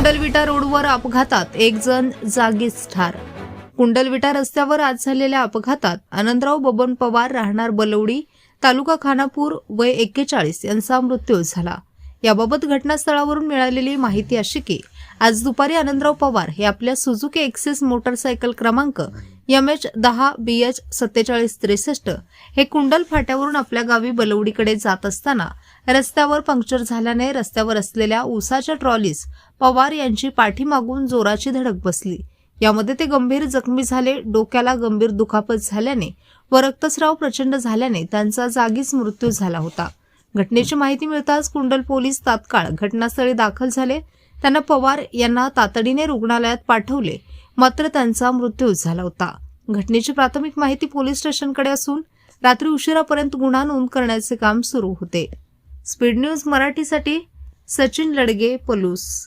कुंडलविटा रोडवर अपघातात एक जण जागीच ठार कुंडलविटा रस्त्यावर आज झालेल्या अपघातात आनंदराव बबन पवार राहणार बलवडी तालुका खानापूर वय एक्केचाळीस यांचा मृत्यू झाला. याबाबत घटनास्थळावरून मिळालेली माहिती अशी की आज दुपारी आनंदराव पवार हे आपल्या सुझुकी एक्सेस मोटरसायकल क्रमांक एम एच दहा बी एच सत्तेचाळीस त्रेसष्ट हे कुंडल फाट्यावरून आपल्या गावी बलवडीकडे जात असताना रस्त्यावर पंक्चर झाल्याने रस्त्यावर असलेल्या उसाच्या ट्रॉलीस पवार यांची पाठीमागून जोराची धडक बसली. यामध्ये ते गंभीर जखमी झाले डोक्याला गंभीर दुखापत झाल्याने व रक्तस्राव प्रचंड झाल्याने त्यांचा जागीच मृत्यू झाला होता. घटनेची माहिती मिळताच कुंडल पोलीस तात्काळ घटनास्थळी दाखल झाले. त्यांना पवार यांना तातडीने रुग्णालयात पाठवले. मात्र त्यांचा मृत्यू झाला होता. घटनेची प्राथमिक माहिती पोलीस स्टेशनकडे असून रात्री उशिरापर्यंत गुन्हा नोंद करण्याचे काम सुरू होते. स्पीड न्यूज मराठीसाठी सचिन लडगे पलूस.